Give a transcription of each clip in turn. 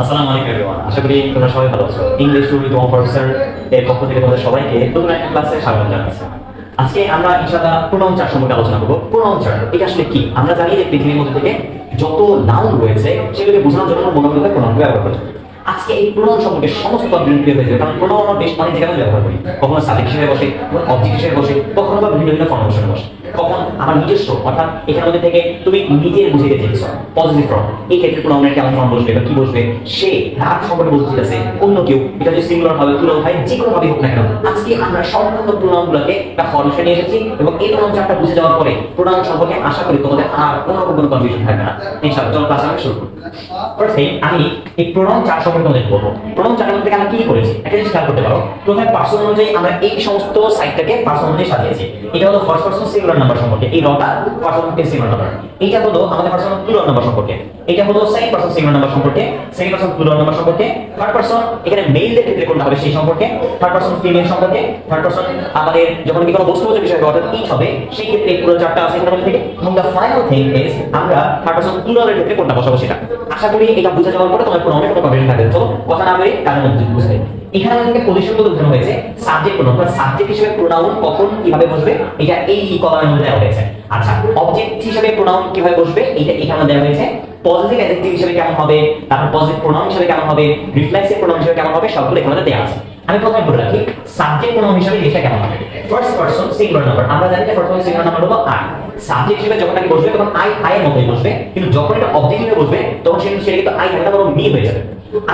আসসালামু আলাইকুম এভরিওয়ান আশা করি তোমরা সবাই ভালো আছো। ইংলিশ টু এর পক্ষ থেকে তোমাদের সবাইকে নতুন একটা ক্লাসে স্বাগত জানাচ্ছি। আজকে আমরা ইনশাআল্লাহ প্রোনাউন্সার সম্পর্কে আলোচনা করব। প্রোনাউন্সার এটা আসলে কি? আমরা জানি যে পৃথিবীর মধ্যে থেকে যত নাউন রয়েছে সেগুলোকে বোঝানোর জন্য মনে হয় প্রোনাউন ব্যবহার করি আজকে এই প্রোনাউন সম্পর্কে সমস্ত ক্লিয়ার হয়ে যাবে কারণ প্রোনাউন আমরা বেশ অনেক জায়গায় ব্যবহার করি, কখনো সাবজেক্ট হিসেবে বসে অবজেক্ট হিসেবে বসে, কখনো বা ভিন্ন ভিন্ন ফর্মেশনে বসে কখন আমার নিজস্ব, অর্থাৎ এখানের মধ্যে থেকে তুমি নিজের বুঝিয়ে চেয়েছো পজিটিভ ফর্ম এই ক্ষেত্রে প্রোনাউনের কেমন ফর্ম বসবে বা কি বসবে, সে তার সম্পর্কে বলতে চাইছে অন্য কেউ। এটা যদি সিঙ্গুলার হবে প্লুরাল হয়, যে কোনো ভাবে হোক না কেন, আজকে আমরা সম্পূর্ণ প্রোনাউনগুলোকে একটা ফর্মেশন নিয়ে এসেছি এবং এই প্রোনাউন চারটা বুঝে যাওয়ার পরে প্রোনাউন সম্পর্কে আশা করি তোমাদের আর কোনো রকম কোনো কনফিউশন থাকবে না। ইনশাআল্লাহ, চলো ক্লাস আমরা শুরু করি। ফার্স্টে আমি এই প্রোনাউন চার সম্পর্কে তোমাদের বলব। প্রোনাউন চারের মধ্যে আমরা কি করেছি? একটা জিনিস খেয়াল করতে পারো। প্রথমে পার্সন অনুযায়ী আমরা এই সমস্ত সাইটটাকে পার্সন অনুযায়ী সাজিয়েছি। এটা হলো ফার্স্ট পার্সন সিঙ্গুলার নাম্বার সম্পর্কে। এই রটা পার্সন সিঙ্গুলার নাম্বার এটা হলো আমাদের পার্সন প্লুরাল নাম্বার সম্পর্কে। এটা হলো সেকেন্ড পার্সন সিঙ্গুলার নাম্বার সম্পর্কে। সেকেন্ড পার্সন প্লুরাল নাম্বার সম্পর্কে। থার্ড পার্সন এখানে মেইলদের ক্ষেত্রে কোনটা হবে সেই সম্পর্কে। থার্ড পার্সন ফিমেল সম্পর্কে। থার্ড পার্সন আমাদের যখন কি কোনো বস্তুগত বিষয় অর্থাৎ ইট হবে, সেই ক্ষেত্রে পুরো চারটা আছে এখানে থেকে। এবং দ্য ফাইনাল থিং ইজ আমরা থার্ড পার্সন প্লুরালের ক্ষেত্রে কোনটা বসাবো সেটা। আশা করি এটা বুঝে যাওয়ার পরে তোমার কোনো কোনো প্রবলেম থাকবে তো কথা না বলে কারণ মধ্যে বুঝে এখানে আমাদেরকে পজিশন বলতে বোঝানো হয়েছে সাবজেক্ট প্রোনাউন অর্থাৎ সাবজেক্ট হিসেবে প্রোনাউন কখন কীভাবে বসবে, এটা এই কলামের মধ্যে দেওয়া হয়েছে। আচ্ছা অবজেক্ট হিসেবে প্রোনাউন কীভাবে বসবে এটা এখানে দেওয়া হয়েছে। পজিটিভ অ্যাডজেক্টিভ হিসেবে কেমন হবে, তারপর পজিটিভ প্রোনাউন হিসেবে কেমন হবে রিফ্লেক্সিভ প্রোনাউন হিসেবে কেমন হবে, সবগুলো এখানে দেওয়া আছে। আমি প্রথমে বলে রাখি সাবজেক্ট প্রোনাউন হিসেবে জিনিসটা কেমন হবে? ফার্স্ট পারসন সিঙ্গুলার নাম্বার আমরা জানি যে ফার্স্ট পারসন সিঙ্গুলার নাম্বার হলো আই সাবজেক্ট হিসেবে যখন নাকি বসবে, তখন আই আই এর মধ্যেই বসবে। কিন্তু যখন এটা অবজেক্ট হিসেবে বসবে, তখন সেটা সেটা কিন্তু আই থাকলে বরং মি হয়ে যাবে।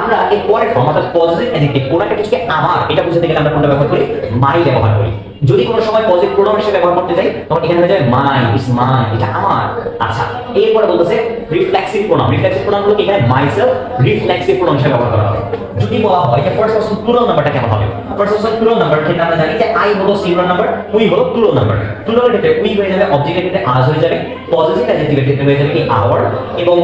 আমরা এর পরের ফর্ম অর্থাৎ পজিটিভ অ্যাডজেক্টিভ কোন একটা কিছুকে আমার, এটা বুঝতে গেলে আমরা কোনটা ব্যবহার করি? মাই ব্যবহার করি। যদি কোনো সময় পজিটিভ প্রোনাউন হিসেবে ব্যবহার করতে যাই, তখন এখানে হয়ে যাবে মাই ইজ মাই এটা আমার। আচ্ছা এরপরে বলতেছে রিফ্লেক্সিভ প্রোনাউন রিফ্লেক্সিভ প্রোনাউনগুলো এখানে মাইসেলফ রিফ্লেক্সিভ প্রোনাউন হিসেবে ব্যবহার করা যদি বলা হয় যে ফার্স্ট পারসন প্লুরাল নাম্বারটা কেমন হবে? ফার্স্ট পারসন প্লুরাল নাম্বার ক্ষেত্রে আমরা জানি যে আই হলো সিঙ্গুলার নাম্বার উই হলো প্লুরাল নাম্বার প্লুরাল ক্ষেত্রে উই হয়ে যাবে অবজেক্টের ক্ষেত্রে আজ হয়ে যাবে পজিটিভ অ্যাডজেক্টিভের ক্ষেত্রে হয়ে যাবে কি আওয়ার এবং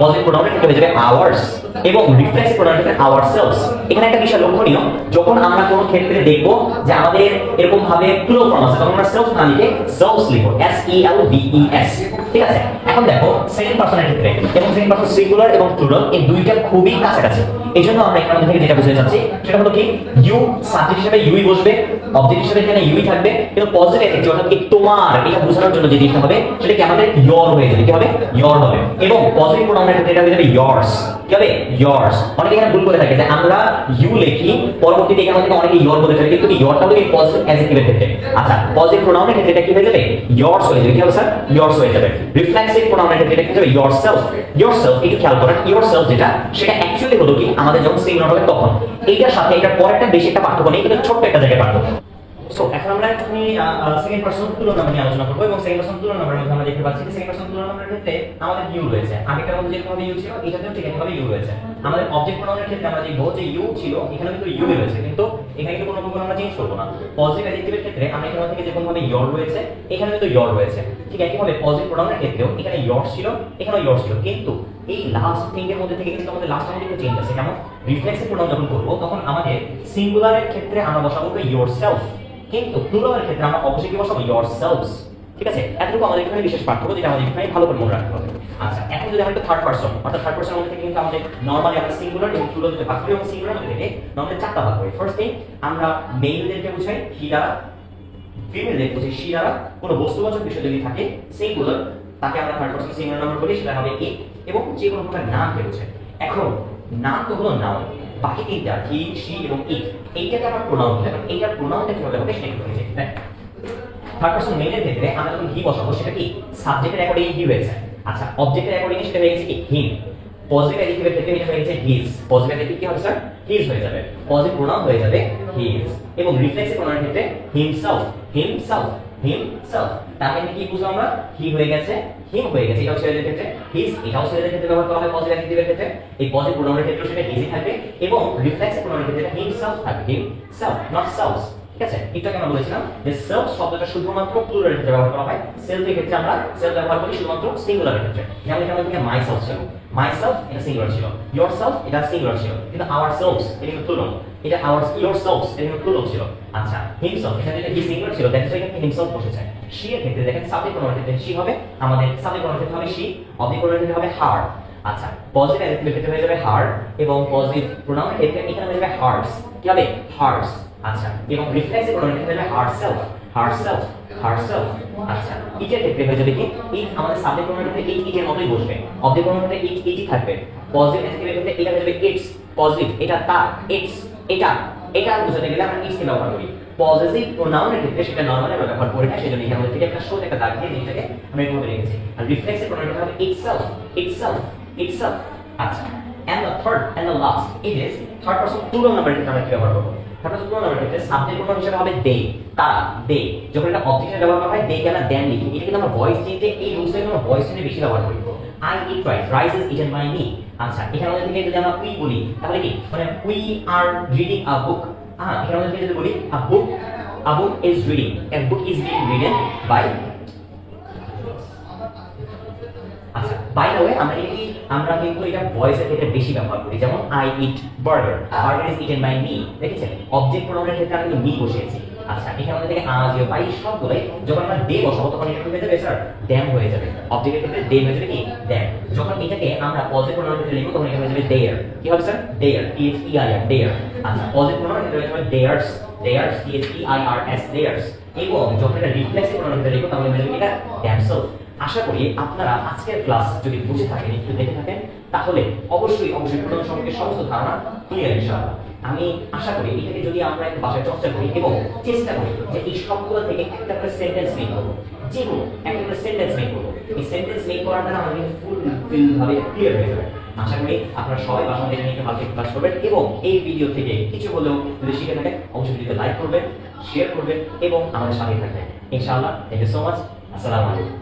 পজিটিভ প্রোনাউনের ক্ষেত্রে হয়ে যাবে আওয়ার্স এবং রিফ্লেক্সিভ প্রোনাউনের ক্ষেত্রে আওয়ার সেলস এখানে একটা বিষয় লক্ষণীয় যখন আমরা কোনো ক্ষেত্রে দেখব যে আমাদের এরকম ভাবে প্লুরাল ফর্ম আছে, তখন আমরা সেলফ না লিখে সেলস লিখব S E L V E S ঠিক আছে? এখন দেখো সেকেন্ড পারসনের ক্ষেত্রে এবং সেকেন্ড পারসন সিঙ্গুলার এবং প্লুরাল এই দুইটা খুবই কাছাকাছি। এই জন্য আমরা এখান থেকে যেটা বুঝতে চাচ্ছি, সেটা হলো কি? ইউ সাবজেক্ট হিসেবে ইউই বসবে অবজেক্ট হিসেবে এখানে ইউই থাকবে, কিন্তু পজিটিভ অ্যাডজেক্টিভ অর্থাৎ কি তোমার, এটা বোঝানোর জন্য যে জিনিসটা হবে, সেটা কি আমাদের ইয়র হয়ে যাবে, কি হবে? ইয়র হবে। এবং পজিটিভ প্রোনাউনের ক্ষেত্রে এটা হয়ে যাবে ইয়ার্স কি হবে? ইয়ার্স অনেকে এখানে ভুল করে থাকে যে আমরা ইউ লিখি, পরবর্তীতে এখানে থেকে অনেকে ইয়র বলে ফেলে, কিন্তু ইয়রটা হলো পজ অ্যাডজেক্টিভের ক্ষেত্রে আচ্ছা পজিটিভ প্রোনাউনের ক্ষেত্রে এটা কি হয়ে যাবে? ইয়ার্স হয়ে যাবে। কি হবে স্যার ইয়ার্স হয়ে যাবে। রিফ্লেক্সিভ প্রোনাউনের ক্ষেত্রে এটা কি হবে ইয়রসেলফ ইয়রসেলফ একটু খেয়াল করেন ইয়রসেলফ যেটা, সেটা অ্যাকচুয়ালি হলো কি, আমাদের যখন সিঙ্গুলার হবে তখন। এইটার সাথে এটা পরেরটা বেশি একটা পার্থক্য নেই, কিন্তু ছোট্ট একটা জায়গায় পার্থক্য। সো এখন আমরা একটুখানি সেকেন্ড পারসন তুলনা নিয়ে আলোচনা করব এবং সেকেন্ড পারসন তুলনা মধ্যে আমরা দেখতে পাচ্ছি যে সেকেন্ড পারসন তুলনা ক্ষেত্রে আমাদের ইউ রয়েছে। আগেকার মধ্যে যেরকম ইউ ছিল, এটাতেও ঠিক একইভাবে ইউ রয়েছে। আমাদের অবজেক্ট প্রোনাউনের ক্ষেত্রে আমরা দেখব যে ইউ ছিল এখানে কিন্তু ইউ রয়েছে, কিন্তু এখানে কিন্তু কোনো আমরা চেঞ্জ করব না। পজিটিভ অ্যাডজেক্টিভের ক্ষেত্রে আমরা এখান থেকে যেরকম ভাবে ইয়র রয়েছে এখানে কিন্তু ইয়র রয়েছে। ঠিক একইভাবে পজিটিভ প্রোনাউনের ক্ষেত্রেও এখানে ইয়র ছিল, এখানেও ইয়র ছিল। কিন্তু এই লাস্ট থিংয়ের মধ্যে থেকে কিন্তু আমাদের লাস্ট আমাদের একটু চেঞ্জ আছে। কেমন রিফ্লেক্সিভ প্রোনাউন যখন করব, তখন আমাদের সিঙ্গুলারের ক্ষেত্রে আমরা বসাবো ইয়োর সেলফ কিন্তু প্লুরালের ক্ষেত্রে আমরা অবশ্যই কি বসাবো? সেলফস ঠিক আছে? এতটুকু আমাদের এখানে বিশেষ পার্থক্য যেটা আমাদের এখানে ভালো করে মনে রাখতে হবে। আচ্ছা এখন যদি আমরা থার্ড পারসন অর্থাৎ থার্ড পারসন মধ্যে কিন্তু আমাদের নরমালি আমরা সিঙ্গুলার এবং প্লুরাল যদি ভাগ করি এবং সিঙ্গুলার মধ্যে থেকে নরমালি চারটা ভাগ করি। ফার্স্ট থিং আমরা মেইলদেরকে বুঝাই হি দ্বারা ফিমেলদের বুঝি সি দ্বারা কোনো বস্তুবাচক বিষয় যদি থাকে সিঙ্গুলার তাকে আমরা থার্ড পারসন সিঙ্গুলার নাম্বার বলি, সেটা হবে এ এবং যে কোনো প্রকার নামকে বোঝে এখন, নাম তো হলো নাউন বাকি তিনটা হি সি এবং ইট এইটাকে আমার প্রোনাউন বলি এখন এইটার প্রোনাউনটা কীভাবে হবে সেটা একটু দেখি থার্ড পারসন মেইনের ক্ষেত্রে আমরা যখন হি বসাবো, সেটা কি? সাবজেক্টের অ্যাকর্ডিং হি হয়েছে। আচ্ছা অবজেক্টের অ্যাকর্ডিং সেটা হয়ে গেছে কি হিম পজিটিভ অ্যাডিটিভের ক্ষেত্রে এটা হয়ে গেছে হিজ পজিটিভ কি হবে স্যার হিজ হয়ে যাবে। পজিটিভ প্রোনাউন হয়ে যাবে হিজ এবং রিফ্লেক্সিভ প্রোনাউনের ক্ষেত্রে হিমসেলফ হিমসেলফ হিমসেলফ মানে কি বুঝলাম আমরা? হি হয়ে গেছে হিম হয়ে গেছে। এটা ছেলেদের ক্ষেত্রে। হিজ এটাও ছেলেদের ক্ষেত্রে ব্যবহার করা হয় পজিটিভ অ্যাডিটিভের ক্ষেত্রে। এই পজিটিভ প্রোনাউনের ক্ষেত্রে সেটা হিজি থাকবে এবং রিফ্লেক্সিভ প্রোনাউনের ক্ষেত্রে হিমসেলফ থাকবে। হিমসেলফ নট সেলফস ঠিক আছে? আগে আমরা বলেছিলাম? যে সেলফ শব্দটা শুধুমাত্র প্লুরাল ক্ষেত্রে ব্যবহার করা হয়। সেলফের ক্ষেত্রে আমরা সেলফ ব্যবহার করি শুধুমাত্র সিঙ্গুলার ক্ষেত্রে। যেমন মাই সেলফ মাই সেলফ এটা ছিল। ইয়োর সেলফ এটা সিঙ্গুলার ছিল। কিন্তু আওয়ার সেলফস এটা কিন্তু প্লুরাল এটা এটা ছিল। আচ্ছা হিমসেলফ সিঙ্গুলার ছিল। দেখো এখানে হিমসেলফ বসেছে এর ক্ষেত্রে দেখেন সাবজেক্ট প্রোনাউন ক্ষেত্রে শি হবে। আমাদের সাবজেক্ট প্রোনাউন ক্ষেত্রে হবে ক্ষেত্রে হবে হার আচ্ছা পজিটিভ যাবে হার্ট এবং পজিটিভ প্রোনাউন ক্ষেত্রে এখানে হয়ে যাবে হার্টস কি হবে? হার্টস আচ্ছা এবং রিফ্লেক্সিভ প্রোনাউন ক্ষেত্রে হয়ে যাবে herself herself herself আচ্ছা ইটের ক্ষেত্রে হয়ে যাবে কি ইট আমাদের সাবজেক্ট প্রোনাউনের ক্ষেত্রে ইট ইটের মতোই বসবে অবজেক্ট প্রোনাউনের ক্ষেত্রে ইট ইটই থাকবে পজিটিভ অ্যাডজেক্টিভের ক্ষেত্রে এটা হয়ে যাবে ইটস পজিটিভ এটা তার ইটস এটা এটা বোঝাতে গেলে আমরা ইটস ব্যবহার করি পজিটিভ প্রোনাউনের ক্ষেত্রে সেটা নরমালি আমরা ব্যবহার করি না সেজন্য এখানে থেকে একটা শো একটা দাগ দিয়ে জিনিসটাকে আমরা এর মধ্যে রেখেছি, আর রিফ্লেক্সিভ প্রোনাউনের ক্ষেত্রে হবে itself itself itself আচ্ছা and the third, and the last, it is third person plural আমরা কি ব্যবহার করব? সাবজেক্ট প্রোনাউন হিসেবে হবে they তারা they যখন এটা অবজেক্ট ব্যবহার করা হয় they কে আমরা দেন লিখি। এটা কিন্তু আমরা ভয়েস চেঞ্জে এই রুলসটাকে আমরা ভয়েস চেঞ্জে বেশি ব্যবহার করি। I eat rice rice is eaten by me আচ্ছা এখানে আমাদের থেকে যদি আমরা we বলি, তাহলে কি? মানে we are reading a book হ্যাঁ এখানে আমাদের যদি বলি book, a book is reading a book is being readden by আচ্ছা বাই দ্য ওয়ে আমরা কি আমরা কিন্তু এটা ভয়েসের ক্ষেত্রে বেশি ব্যবহার করি। যেমন I eat burger burger is eaten by me দেখেছেন? অবজেক্ট প্রোনাউনের ক্ষেত্রে আমি মি বসিয়েছি। আচ্ছা এখানে আমাদের থেকে আজ বাই সবগুলোই যখন আমরা দে বসাবো, তখন এটা হয়ে স্যার ড্যাম হয়ে যাবে। অবজেক্টের ক্ষেত্রে দে হয়ে যাবে কি? ড্যাম যখন এটাকে আমরা পজিটিভ প্রোনাউনের ক্ষেত্রে লিখব, তখন এটা হয়ে যাবে দেয়ার কি হবে sir there T E I আর দেয়ার আচ্ছা পজিটিভ প্রোনাউনের ক্ষেত্রে হয়ে যাবে theirs theirs T E I R S theirs এবং যখন এটা রিফ্লেক্সিভ প্রোনাউনের ক্ষেত্রে লিখব তাহলে হয়ে যাবে এটা ড্যামসেলফ আশা করি আপনারা আজকের ক্লাস যদি বুঝে থাকেন, একটু দেখে থাকেন, তাহলে অবশ্যই অবশ্যই সম্পর্কে সমস্ত ধারণা ক্লিয়ার ইনশাআল্লাহ। আমি আশা করি এটাকে যদি আমরা একটু বাসায় চর্চা করি এবং চেষ্টা করি যে এই সবগুলো থেকে একটা করে সেন্টেন্স মেক করব। যে কোনো একটা করে সেন্টেন্স মেক করব। এই সেন্টেন্স মেক করার দ্বারা আমাদের ফুল ফিল ভাবে ক্লিয়ার হয়ে যাবে। আশা করি আপনারা সবাই বাসা থেকে নিয়ে ভালো ক্লাস করবেন এবং এই ভিডিও থেকে কিছু হলেও যদি শিখে থাকেন, অবশ্যই ভিডিওতে লাইক করবেন শেয়ার করবেন এবং আমাদের সাথে থাকবেন। ইনশাআল্লাহ থ্যাংক ইউ সো মাচ আসসালামু আলাইকুম।